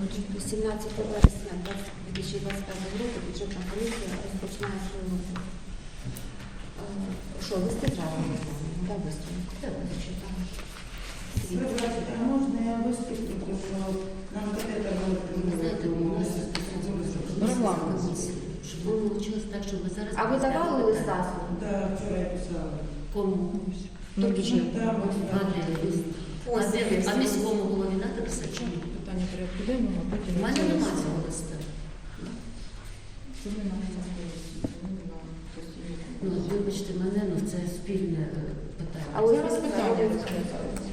18 вересня 2025 року бюджетна комісія розпочинає свою. Е, Що, листи правильно? Да, быстро. Давай, а можно я выступлю? Потому нам катетер Ви щоб воно вийшло так, щоб ви зараз... А ви давали листа? Да, вчора я писала. Кому? Тобто чим? А так. міському голові треба писати? Питання порядку денного, а потім... У мене немає цього листа. Ну, вибачте мене, ну це спільне е, питання. А ось Зараз питання розглядається.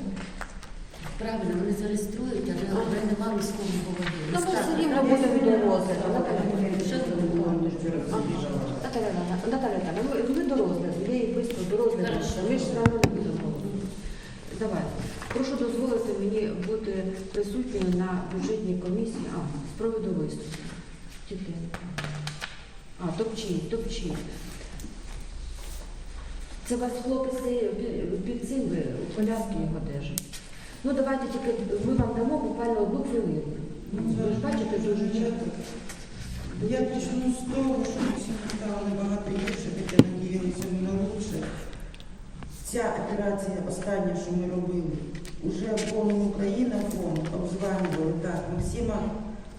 Правильно, вони зареєструють, але вже нема міського голови. Ну, ми Листа- все рівно будемо до розгляду. Що це говорите? Наталя Наталя до розгляду, я її швидко до розгляду. Хорошо. Ми ж все одно не будемо. Давай. Бути присутньою на бюджетній комісії. А, з приводу виступу. Тільки. А, топчіть, топчіть. Це вас хлопець під, цим ви коляски його держать. Ну давайте тільки ми вам дамо буквально одну хвилину. Ви ж бачите дуже часто. Я почну з того, що ми всі стало набагато гірше, хоча надіялися на лучше. Ця операція остання, що ми робили, уже повну Україна фонд обзванювали. Так, Максима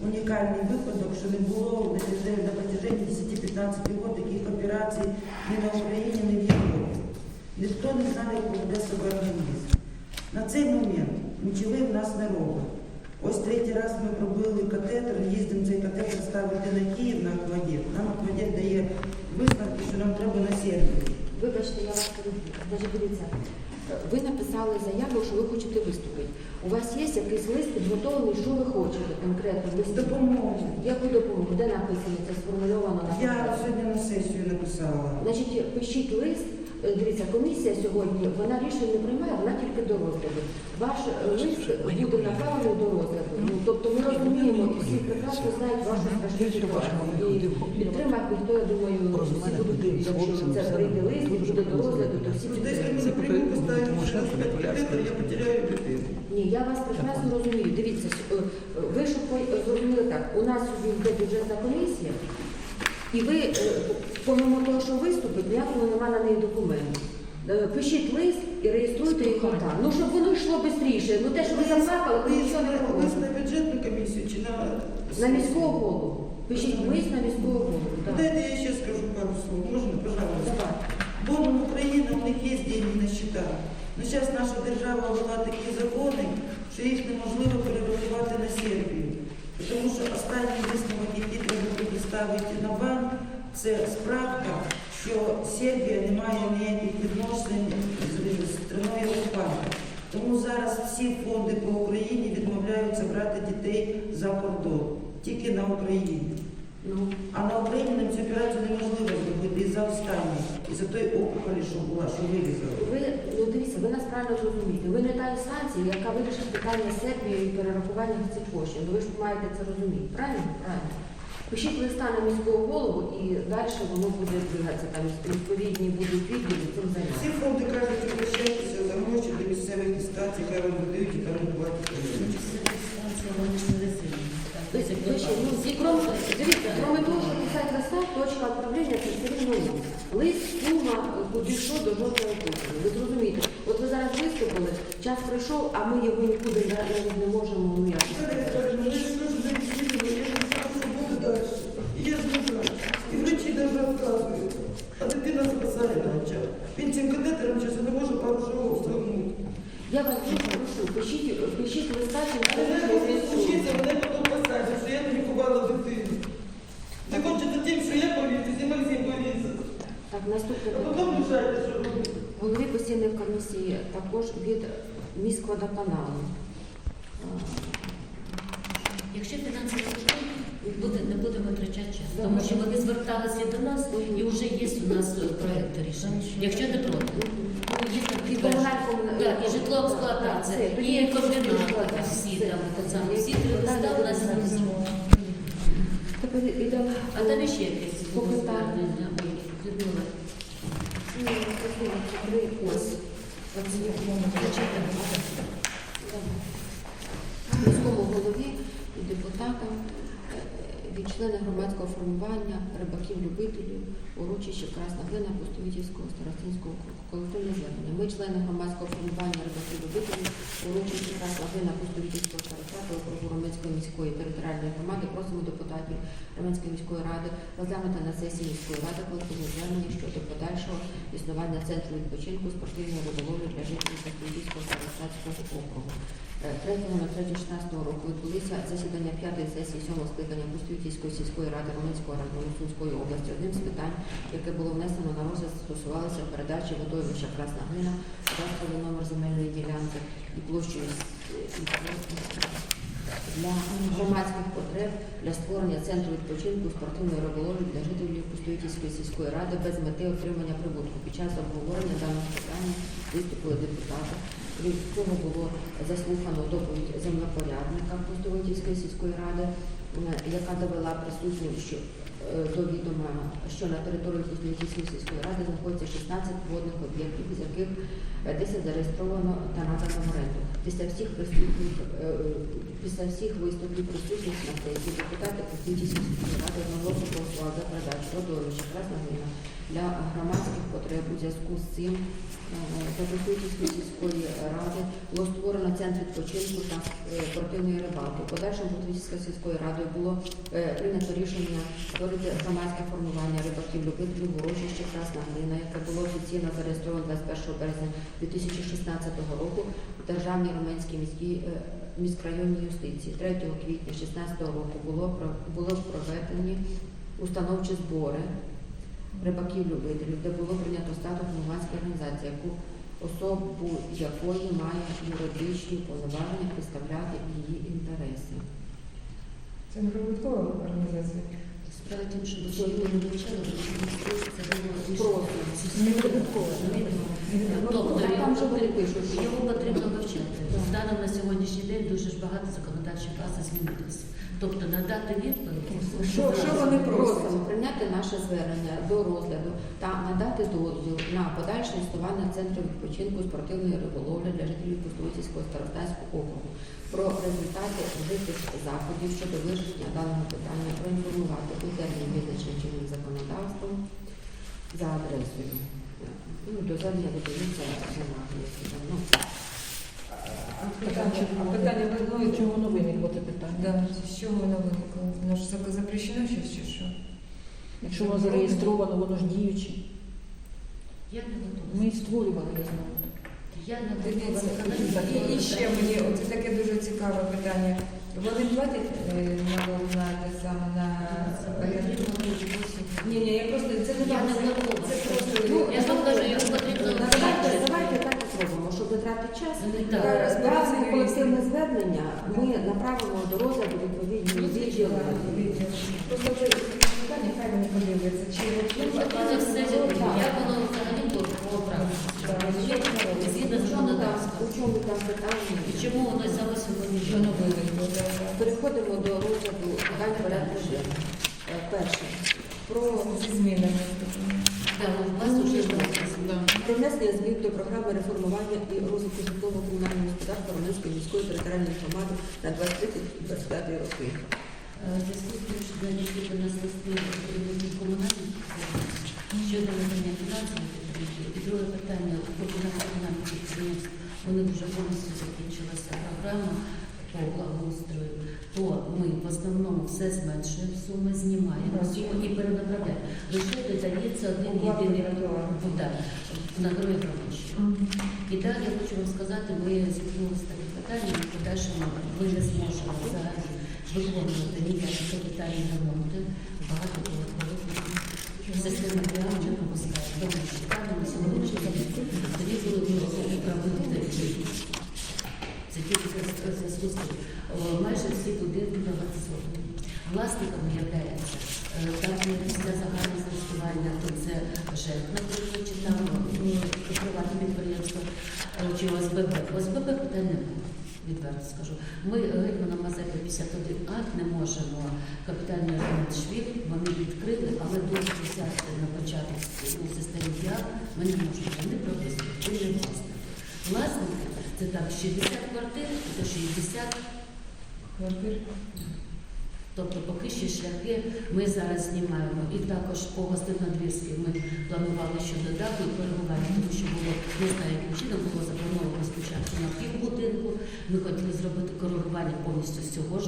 унікальний випадок, що не було на протяжении 10-15 років таких операцій ні на Україні, ні в Європі. Ніхто не знає, як поведе себе організм. На цей момент нічого в нас не робить. Ось третій раз ми пробили катетер, їздимо цей катетер ставити на Київ на Аквадет. Нам Аквадет дає висновки, що нам треба на Сербію. Вибачте, я вас. Значить, дивіться, ви написали заяву, що ви хочете виступити. У вас є якийсь лист підготовлений, що ви хочете конкретно в листі? Допомогу. Яку допомогу? Де написано? Це сформульовано на Я сьогодні на сесію написала. Значить, пишіть лист. Е, Дивіться, комісія сьогодні вона рішень не приймає, вона тільки до розгляду. Ваш е, лист буде направлений до розгляду. Ну, тобто ми розуміємо, всі прекрасно знають вашу страшну ситуацію. І підтримати ніхто, я думаю, всі будуть, якщо це прийде лист і буде до розгляду, то всі Ну, підтримують. Ні, я вас прекрасно розумію. Дивіться, е, ви щоб зрозуміли так, у нас сьогодні йде бюджетна комісія, і ви, е, помимо того, що виступить, ніякого нема на неї документу. Е, Пишіть лист і реєструйте його там. Ну, щоб воно йшло швидше. Ну те, що ви заплакали, то нічого не Лист на бюджетну комісію чи на... На міського голову. Пишіть лист на міського голову. Дайте я ще скажу пару слов. Можна, пожалуйста? Бо в Україні у них є деньги на счетах. Ну, зараз наша держава ввела такі закони, що їх неможливо перерахувати на Сербію. Тому що останній висновок, який на банк, це справка, що Сербія не має ніяких відносин з страною окупантом. Тому зараз всі фонди по Україні відмовляються брати дітей за кордон, тільки на Україні. Ну, А на Україні нам цю операцію неможливо зробити із-за останньої, із-за той опухолі, що була, що вирізали. ви ну дивіться, ви нас правильно зрозумієте. Ви не та інстанція, яка вирішить питання з Сербією і перерахування цих коштів. Ну ви ж маєте це розуміти. Правильно? Правильно. Пишіть листа на міського голову і далі воно буде двигатися. Там відповідні будуть відділи цим Всі займатися. фонди кажуть, обращайтеся за гроші до місцевих інстанцій, хай вам видають і там платять. Тобто, ну, всі, дивіться, крім того, що писати листа, точка відправлення це все рівно. Лист, сума, куди що до жодного кошти. Ви зрозумієте, от ви зараз виступили, час пройшов, а ми його нікуди не можемо ну як. Я ж не знаю. І врачі навіть відказують. А спасає врача. Він цим катетером зараз не може пару шагов стрибнути. Я вас дуже прошу, пишіть, пишіть листа, чи Мене не случиться, мене потім посадять, що я не лікувала дитину. Не хочете тим, що я повісив, і Максим повісив. Так, наступне А питання. потім лишайте, що робити. Голові постійної комісії також від міськводоканалу. Якщо фінансовий будемо витрачати час, тому що вони зверталися до нас і вже є у нас е, проект рішення. Якщо не проти. Ну, є І Так, житлова експлуатація, і координати, всі там, всі три листа у нас ідемо. А там ще якесь По питанню. звернення. Людмила, Ні, послухайте, три ось. Міському голові і депутатам. Члени громадського формування, рибаків-любителів, урочище Красна Глина Пустовітівського старостинського. Колективне звернення. Ми, члени громадського формування рибаків-любителів, урочище Красна Глина Пустовітівського старостату округу Романської міської територіальної громади, просимо депутатів Романської міської ради розглянути на сесії міської ради колективне звернення щодо подальшого існування центру відпочинку спортивної риболовлі для жителів Пустовітівського старостатського округу. 3.03.16 року відбулися засідання п'ятої сесії сьомого скликання Пустовітівської сільської ради Романського району Сумської області. Одним з питань, яке було внесено на розгляд, стосувалося передачі водоймища Красна Глина, кадастровий номер земельної ділянки і площею для громадських потреб для створення центру відпочинку спортивної риболовлі для жителів Пустовітівської сільської ради без мети отримання прибутку. Під час обговорення даного питання виступили депутати. Від цього було заслухано доповідь землепорядника Пустовитівської сільської ради, яка довела присутнім, що е, до відома, що на території Кузнецької сільської ради знаходиться 16 водних об'єктів, з яких е, 10 зареєстровано та надано в оренду. Після всіх присутніх е, після всіх виступів присутніх на сесії депутати Кузнецької сільської ради одноголосно голосували за передачу родовища Красна Глина для громадських потреб у зв'язку з цим Запустительської сільської ради було створено центр відпочинку та е, спортивної рибалки. Подальшому Запустительською сільською радою було е, прийнято рішення створити громадське формування рибаків любителів урочище Красна Глина, яке було офіційно зареєстровано 21 березня 2016 року в Державній Румунській міській е, міськрайонній юстиції. 3 квітня 2016 року було було проведені установчі збори рибаків-любителів, де було прийнято статус громадської організації, яку особу якої має юридичні повноваження представляти її інтереси. Це не прибуткова організація. Справа в тім, що до цього не вивчали, це було Не прибуткова. Тобто там же його, пишуть, що його потрібно вивчати. Станом на сьогоднішній день дуже ж багато законодавчих бази змінилися. Тобто надати відповідь. Що, що вони просять? просимо прийняти наше звернення до розгляду та надати дозвіл на подальше існування центру відпочинку спортивної риболовлі для жителів Пустовицького старостатського округу. Про результати вжитих заходів щодо вирішення даного питання проінформувати у термін визначений чинним законодавством за адресою. Ну, до звернення додається вимоги, які там, ну, питання, а питання виникли, чому воно виникло це питання? З чого воно виникло? Воно ж запрещено щось чи що? Якщо воно зареєстровано, воно ж діюче. Я не готова. Ми створювали, я знаю. Я не Дивіться, і, і ще мені оце таке дуже цікаве питання. Вони платять налог на те саме на? Ні, ні, я просто це не Я не готова. це просто Ну, Я ж вам кажу, його потрібно Давайте, вивчати. давайте так і зробимо, щоб не тратити час. Так. Е, Дане колективне звернення ми направимо до розгляду відповідні відділи. Просто це питання, хай вони подивляться, чи Ну, все як воно взагалі було. Згідно законодавства. у чому там питання? І чому воно сьогодні воно да. Переходимо до розгляду питань порядку. Е, Перше. Про, Зі змінами. Так, у вас вже про внесення змін до програми реформування і розвитку житлово-комунального господарства Романської міської територіальної громади на 23-25 роки. Е, до нас листи комунальних щодо надання фінансової підтримки. І друге питання про комунальних підприємств. Вони вже повністю закінчилася програма по благоустрою. То ми в основному все зменшуємо суми, знімаємо суму і перенаправляємо. Лише додається один єдиний да, на героїв гроші. І далі я хочу вам сказати, ми зіткнулися таким питанням, в подальшому ми не зможемо взагалі виконувати ніякі капітальні ремонти, багато системи природного пускає. Тому що сьогоднішній день тоді були управління Це тільки зв'язку з тим. О, Майже всі будинки приватизовані. Власником є там є після загального користування, то це ЖЕК, наприклад, чи там ну, приватне підприємство, е, чи ОСББ. ОСББ питань немає, відверто скажу. Ми гетьмана Мазепи 51 акт не можемо капітальний ремонт швів, вони відкрили, але дозвіл взяти на початок у системі ДІА ми не можемо. Вони прописують, ви не власники. Власники це так 60 квартир, це 60 Квартир. Тобто поки що шляхи ми зараз знімаємо. І також по гостиннодвірській ми планували щодо даху і коригування, тому що було не знаю, яким чином було заплановано спочатку на півбудинку. Ми хотіли зробити коригування повністю з цього ж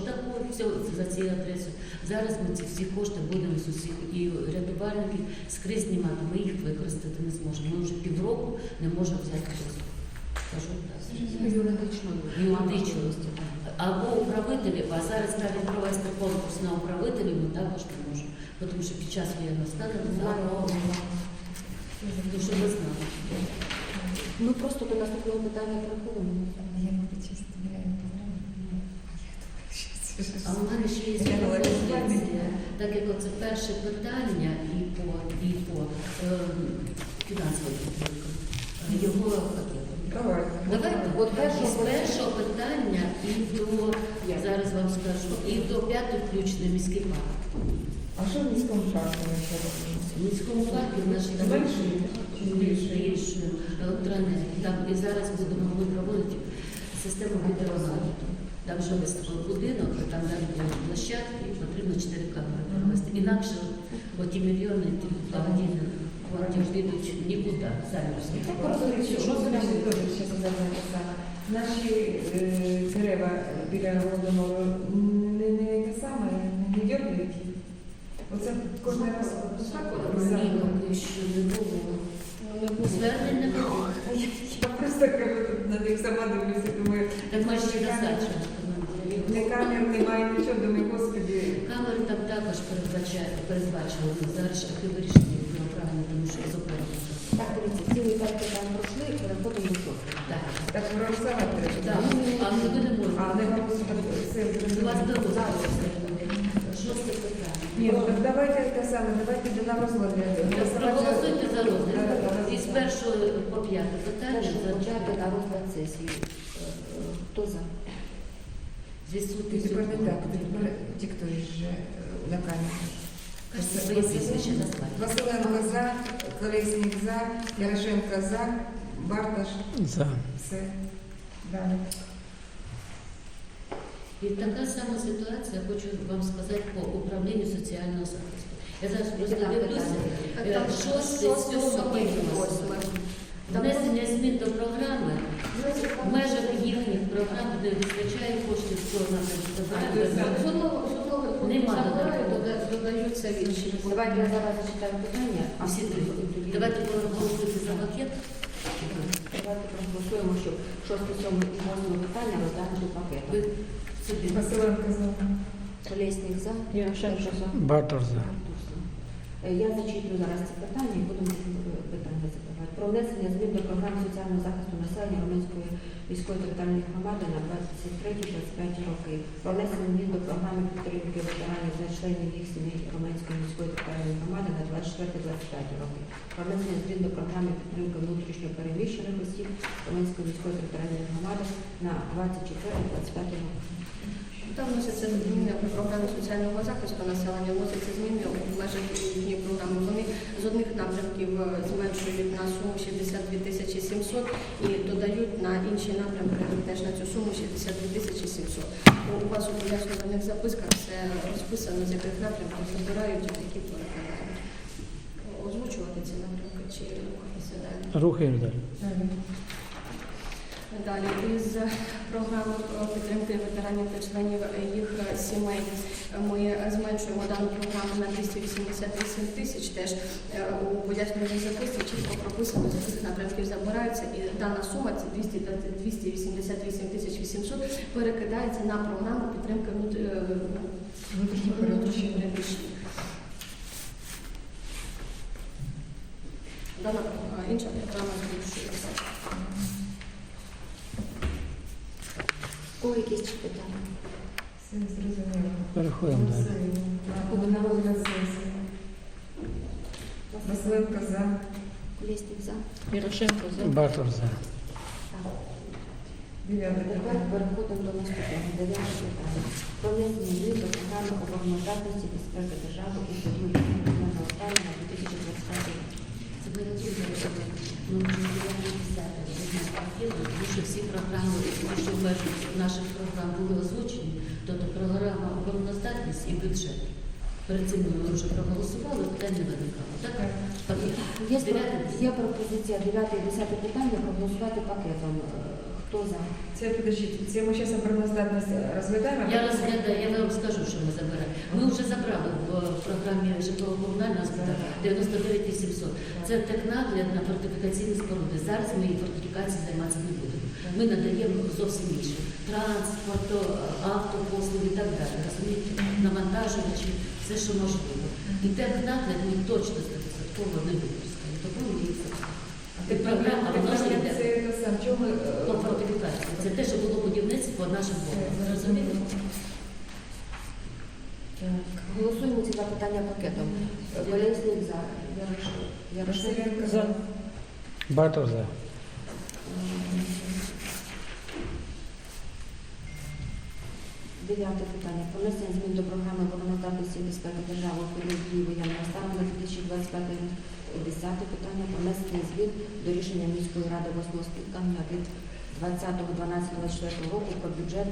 цього- за цією адресою. Зараз ми ці всі кошти будемо з усіх і рятувальників скрізь знімати. Ми їх використати не зможемо. Ми вже півроку не можемо взяти дозвіл. Кажу так. Юридично. Юридично. Або управителів, а зараз навіть провести конкурс на управителів ми також не можемо. Тому що під час воєнного стану не що ми знали. Ми просто до наступного питання переходимо. Я буду чесно, я не знаю. А у мене ще є Я говорю, пропозиція, так як оце перше питання і по, і по е, фінансовим підтримкам. Його Давайте. Давайте От от першого з першого питання і до зараз вам скажу, і до п'ятої включно міський парк. А що в міському парку ми робимо? В міському парку в нашій більшою електроенергії. Там і зараз будемо ми проводити систему відеоаналізу. Там вже виставили будинок, там далі будуть площадки, потрібно чотири камери провести. Інакше оті мільйони ті благодійних фондів підуть нікуди. Самі Так розумієте, що наші теж ще те саме. Наші е, дерева біля Голодомору не, не те саме, не дергають їх. Оце кожен раз Ні, що не було. Звернень не було. Я просто на них сама дивлюся, думаю, Так ми ще не камер, достатньо. не камер, немає нічого, думаю, господи. Камери там також передбачає, передбачили. Зараз шляхи вирішені ну, правильно, тому що зупинено. Так, дивіться, цілий п'ять питань пройшли, переходимо до шостого. Так. Так проголосувати треба. Так, а ми не можемо. У вас зараз шосте питання. Ні, ну так давайте те саме, давайте до на розгляд. Проголосуйте за розгляд. Із першого по п'яте питання Перше за почати на розгляд сесії. Е, е, Хто за? відсутність. Тепер не так, тепер диктуєш же е, на камеру. Кажете, своє прізвище назвати. Василенко за, Колесник за, Ярошенко за, Барташ За. все. Далі. І така сама ситуація, хочу вам сказати, по управлінню соціального захисту. Я зараз просто дивлюся, е, шосте, сьоме, восьме. Внесення змін до програми в межах їхніх програм не вистачає коштів з цього напрямку. А, то саме. З одного, з одного Нема додатку. додаються в інші. Давайте я зараз зачитаю питання. А всі три. Давайте проголосуйте за пакет. Давайте проголосуємо, щоб шосте, сьоме і восьме питання розглянути собі Василенко за. Колесник за. Ярошенко за. Бартер за. Е, Я зачитую зараз це питання і будемо е, питання задавати. Про внесення змін до програми соціального захисту населення Румунської міської територіальної громади на 23-25 роки. Про внесення змін до програми підтримки ветеранів та членів їх сімей Румунської міської територіальної громади на 24-25 роки. Про внесення змін до програми підтримки внутрішньо переміщених осіб Румунської міської територіальної громади на 24-25 роки. Там вносяться зміни у програмі соціального захисту населення, вносяться зміни у межах їхньої програми. Вони з одних напрямків е, зменшують на суму 62 тисячі 700 і додають на інші напрямки теж на цю суму 62 тисячі 700. У вас у пояснювальних записках все розписано, з яких напрямків забирають і які перекладають. Озвучувати ці напрямки чи рухатися далі. Рухаємо далі. Далі. Із програми про підтримки ветеранів та членів їх сімей ми зменшуємо дану програму на 288 тисяч. Теж е, у пояснювальній записці чітко прописано, з яких напрямків забираються, і дана сума це 200 288 тисяч 800 перекидається на програму підтримки е, внутрішньо переміщених. Дана е, інша програма збільшується. У кого якісь ще питання? Все зрозуміло. Переходимо далі. Голосуємо. На розгляд сесії. Василенко за. Колесник за. Ярошенко за. Бартер за. Дев'яте Тепер питання. переходимо до наступного дев'ятого питання. Про внесення змін до програми обороноздатності безпеки держави у період воєнного стану на 2025 рік. Ми тому що всі програми, які що в межах наших програм були озвучені, тобто програма обороноздатність і бюджет. Перед цим ми вже проголосували, питання не виникало. Так? Є, є пропозиція 9 і 10 питання проголосувати пакетом. Е, Хто за? Це підождіть, це ми зараз обороноздатність розглядаємо? Я розглядаю, я вам скажу, що ми заберемо. Ми вже забрали в в програмі житлово-комунального господарства 99 800. Це технагляд на фортифікаційні споруди. Зараз ми і фортифікацією займатися не будемо. Ми надаємо зовсім інше. Транспорт, автопослуги і так далі. Розумієте? Навантажувачі, все, що можливо. І технагляд ми точно 100% не використаємо. Тому ми їх забрали. А йде. це ми... е, По фортифікації. Це те, що було будівництво по нашим бокам. Розумієте? Голосуємо ці два питання пакетом. Колесник за. Ярошенко. За. Батов за. Дев'яте питання. Про внесення змін до програми обороноздатності і безпеки держави у період дії воєнного стану на 2025 рік. Десяте питання. Про внесення змін до рішення міської ради восьмого скликання від 20.12.24 року про бюджет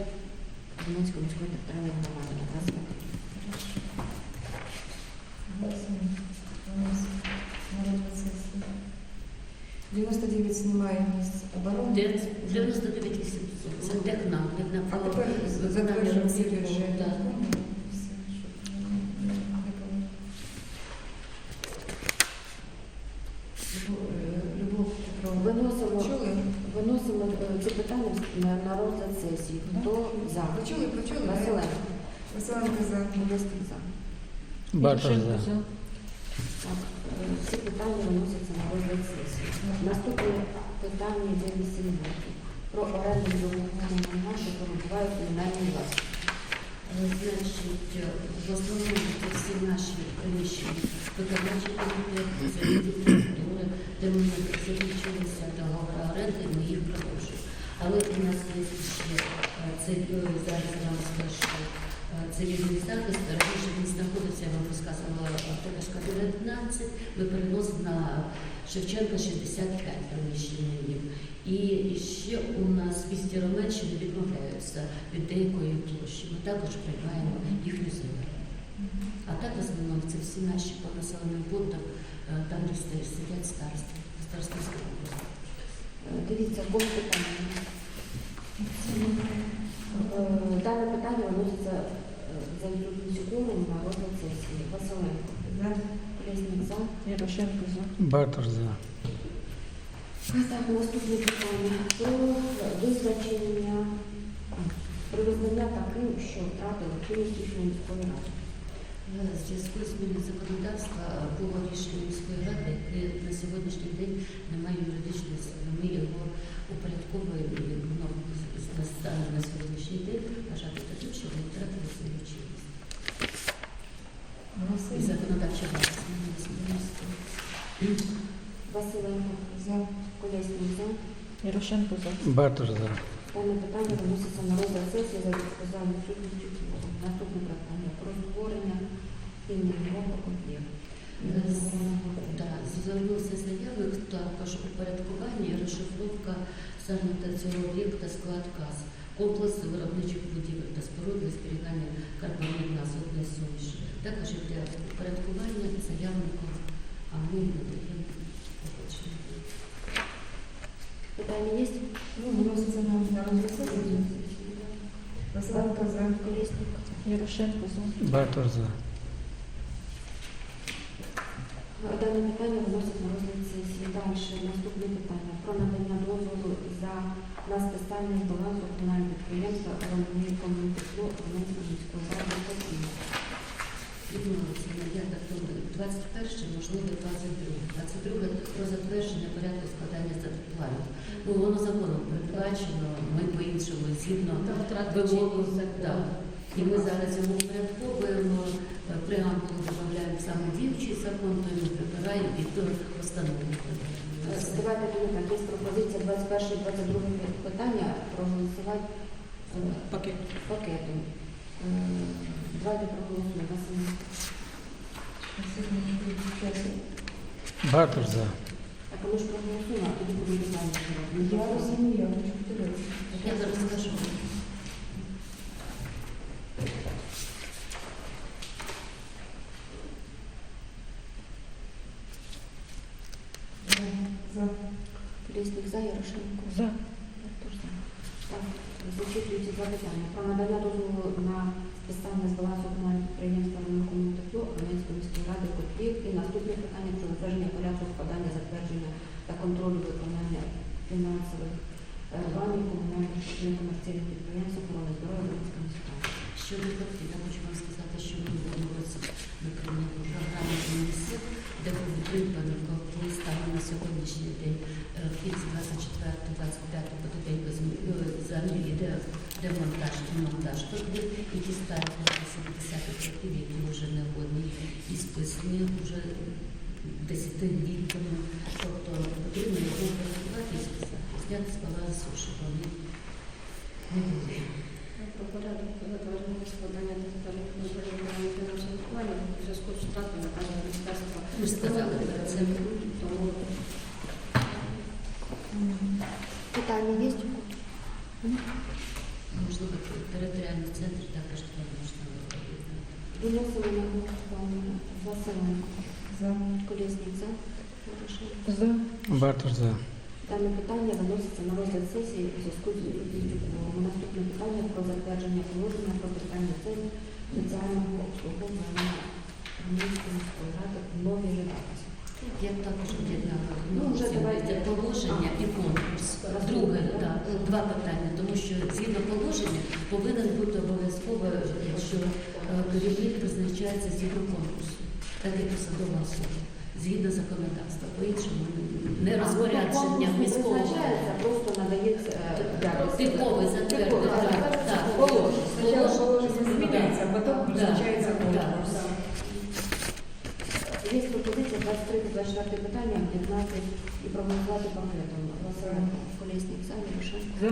Донецької міської територіальної громади на 25 рік. Народна сесія. 99 знімаємо з оборони. 99 800. Це технагляд на А тепер затверджуємо бюджет. Так. Любов Петровна. Виносимо, Чули? виносимо е, ці питання на, на розгляд сесії. Хто за? Почули, почули? Василенко. Василенко за. Колесник за. Батов за. Так, е, всі питання виносяться на розгляд сесії. Наступне питання йде 18. Про оренду нерухомого майна, що перебувають в комунальній власності. Е, Значить, е, в основному це всі наші приміщення виконавчі комітет, це відділ культури, де ми закінчилися договори оренди, ми їх продовжуємо. Але у нас є ще е, це е, зараз вам скажу, е, цивільний захист, раніше він знаходиться, я вам розказувала, Токашка 19, ми переносимо на Шевченка 65 приміщення. І ще у нас місті Романщини відмовляються від деякої площі. Ми також приймаємо їхню землю. А так в основному це всі наші по населеним пунктам, там, де сидять старости, старостинська область. Дивіться, кого питання. Е, Дане питання виноситься е, за відсутністю кворуму на розгляд сесії. Василенко. За. Колесник за. Ярошенко за. Батов за. Так, наступне питання про визначення про визнання таким, що втратили рішення міської ради. Е, В зв'язку з зміною законодавства було рішення міської ради, яке на сьогоднішній день не має юридичної сили. Ми його упорядковуємо і воно на стане на сьогоднішній день вважати таким, що ми втратили свою чинність. І законодавча база змінилася на міської. Василенко За. Колесник за. Ярошенко за. Батов за. Дане питання виноситься на розгляд сесії за відсутністю кворуму. Наступне питання створення об'єкту. Звернувся заявник також упорядкування і розшифровка санітаційного об'єкта склад каз, комплекс виробничих будівель та споруд для зберігання карбонів на азотне суміші. Також йде упорядкування заявником, а ми надаємо погодження. Питання є? Ну, виноситься на на розгляд. Василенко за. Колесник. Ярошенко за. Батов за. Дане питання виносить на розгляд сесії. Далі наступне питання про надання дозволу за на списання балансу комунального підприємства «Романії Комунтепло» Донецької міської ради Києва. Відмовилися на датах 21, можливо, 22. 22 про затвердження порядку складання планів. Ну, воно законом передбачено, ми по-іншому згідно вимогу. І ми зараз його упорядковуємо, е, преамбулу додаємо саме діючий закон, то його прибираємо і то встановлюємо. Е, Давайте так, є пропозиція 21 і 22 питання проголосувати Пакет. пакетом. Е, Давайте проголосуємо. Василь. Батов за. А ми ж проголосуємо, а тоді будемо питання. Я розумію, я хочу подивитися. Я зараз скажу. За Ярошенко. За. Артур за. Так, зачитується два питання. Про надання дозволу на списання з балансу комунального підприємства «Ринок тепло» Кам'янської міської ради котлів. І наступне питання про затвердження порядку складання затвердження та контролю виконання фінансових е, вами комунальних некомерційних підприємств охорони здоров'я Кам'янської міської ради. Щодо котлів, я хочу вам сказати, що ми в цьому році прийняли програму ЮНІСЕФ, де був придбано коли станом на сьогоднішній день е, в кінці 24-25 буде день без м- е, землі, де демонтаж і монтаж котлів, які старі 70 котлів, які вже не годні і списані вже десятиліттями. Тобто потрібно їх розрахувати і списати, зняти з балансу, щоб вони не були. Про порядок затвердження складання та затвердження контролю фінансових планів у зв'язку з втратою наказу міністерства. Ви сказали перед цим. Тому Питання є? Можливо, територіальний центр також можна. Виносимо на голосування. Василенко. За. Колісник за. За. Бартош за. Дане питання виноситься на розгляд сесії у зв'язку з відповідом. Наступне питання про затвердження положення про питання цін соціального обслуговування Хмельницької міської ради в новій редакції. Я також об'єднала Ну, вже давайте. положення і конкурс. Друге, да, два питання, тому що згідно положення повинен бути обов'язково, що е, керівник призначається згідно конкурсу, так як посадова особа, згідно законодавства. По-іншому не розпорядження міського. просто надається е, Так, так. так. Положення. Зміняється, потім призначається Да. конкурс. Є пропозиція 23-24 питання, 15 і проголосувати пакетом. Василенко, Колісник за, Ярошенко. За.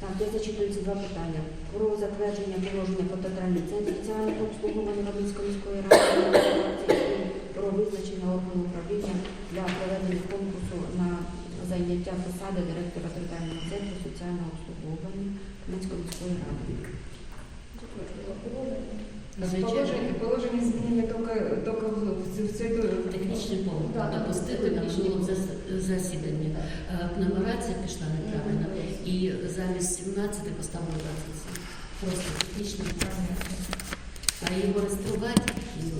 Так, де зачитуються два питання. Про затвердження положення про театральний центр соціального обслуговування Робінської міської ради про визначення органу управління для проведення конкурсу на зайняття посади директора територіального центру соціального обслуговування Робінської міської ради. Положення, положення змінення тільки, тільки в, в цій Технічний помилки Да, допустили на минулому засіданні. Е, Нумерація пішла неправильно. І замість 17 поставили 27. Просто технічний помилка. А його реєструвати ну,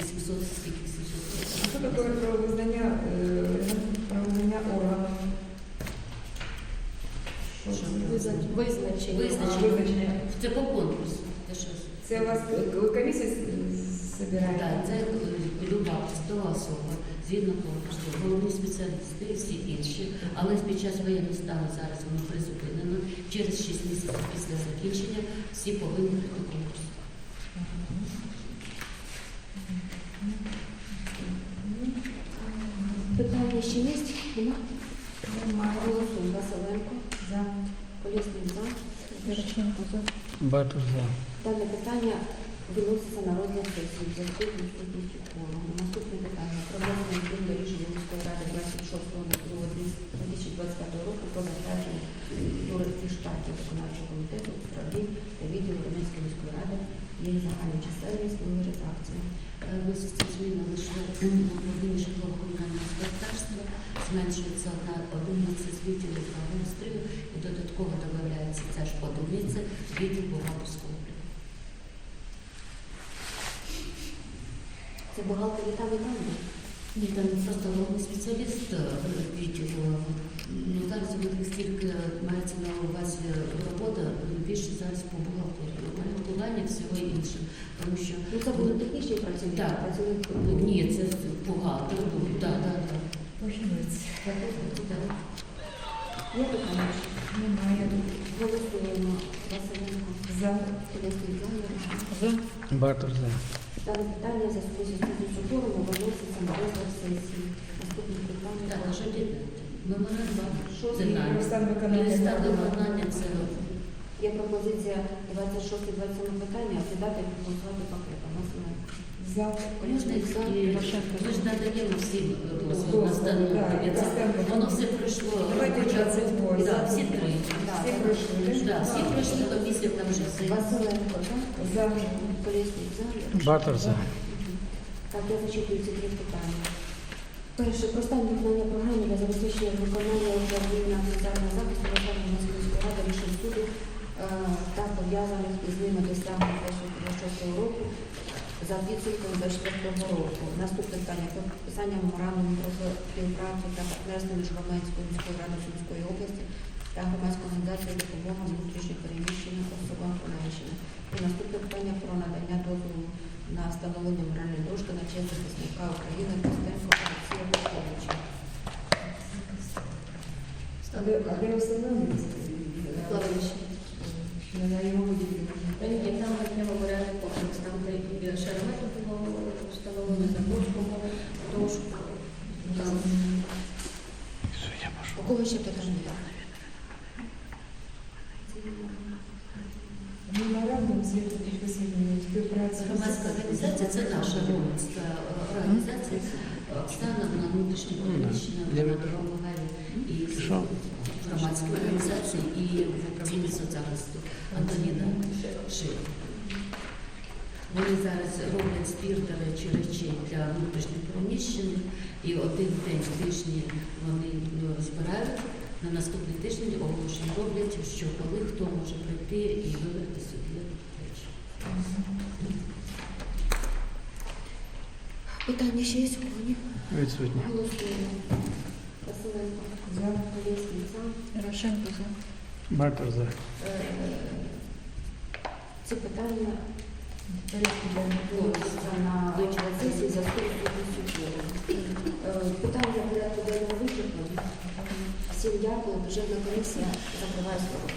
800 скільки 700. Що таке про визнання, е, про визнання органу? Визначення. Визначення. Це по конкурсу. Це у вас комісія збирає? Так, це е, люба посадова особа, згідно конкурсу, головні спеціалісти і всі інші. Але під час воєнного стану зараз воно призупинено. Через 6 місяців після закінчення всі повинні пройти конкурс. Питання ще є? Нема? Немає. Голосуємо. Василенко, За. Колісник за. Ярошенко за. Бартош за. Дане питання виноситься на розгляд сесії в зв'язку з відсутністю кворуму. Наступне питання про внесення змін до рішення міської ради 26.02.2025 року про затвердження юристів штатів виконавчого комітету управлінь та відділу Рівненської міської ради є загальна чисельність нової редакції. Е, Вноситься зміна лише в управлінні житлово-комунального господарства, зменшується одна одиниця з відділу благоустрою і додатково додається ця ж одиниця в відділ бухгалтерського обліку. Це бухгалтері там і там. Ні, там просто головний спеціаліст е, відділу. Ну, зараз у них стільки мається на увазі робота більше зараз по бухгалтерії, порядкування всього іншого. Тому що Ну це будуть технічні працівники, Так. працівник. ні, це бухгалтер, так, так, так. Поживець. Є питання? Немає. Голосуємо. Василенко, За. За. За. За. Дане питання в зв'язку з відсутністю виноситься на розгляд сесії. Наступне питання. Меморандум. Що Це з нам. Стан виконання. Листа виконання це Є пропозиція 26-27 питання розглядати і проголосувати пакетом. Василенко. За. Можна і ви ж надаємо всім дозвіл на встановлення. Це Воно все пройшло. Давайте робоча 28. група. Да, всі три. Всі пройшли. Да, всі пройшли комісію, там вже все. Василенко, так? За. Колісник за. За. Так, я зачитую ці три питання. Перше, про стан виконання програми для забезпечення виконання управління соціального захисту Верховної міської ради рішень суду та пов'язаних із ними досягнення 2026 року за підсумком 24 року. Наступне питання про підписання меморандуму про співпрацю та партнерство між Громадською міською радою Сумської області та громадською організацією допомоги внутрішньо переміщеним особам Хмельниччини. І наступне питання про надання дозволу на встановлення моральної дошки на честь захисника України Костенко Олексія Войковича. А де, а де встановлюється? Кладовище. На його. Ні, там меморіальний комплекс, там де і Шеремету було встановлено, Заборському, дошку. Там У кого ще? Меморандум підписаний співпраці. Громадська організація це наша громадська організація. Оксана на внутрішньо відкрив. допомагає і громадській організації, і в управлінні соцзахисту Антоніна Шик. Вони зараз роблять збір, до речі, речей для внутрішньо переміщених, і один день в тижні вони е, збирають. На наступний тиждень оголошення роблять, що коли хто може прийти і вибрати собі речі. Питання ще є сьогодні? Відсутні. Голосуємо. Василенко. За. Колєснік за. Порошенко за. Бартер за. Ці питання Порядку денного. на сесії за стосунку суду. Питання порядку денного вичерпані. Всім дякую. Бюджетна комісія закриває слово.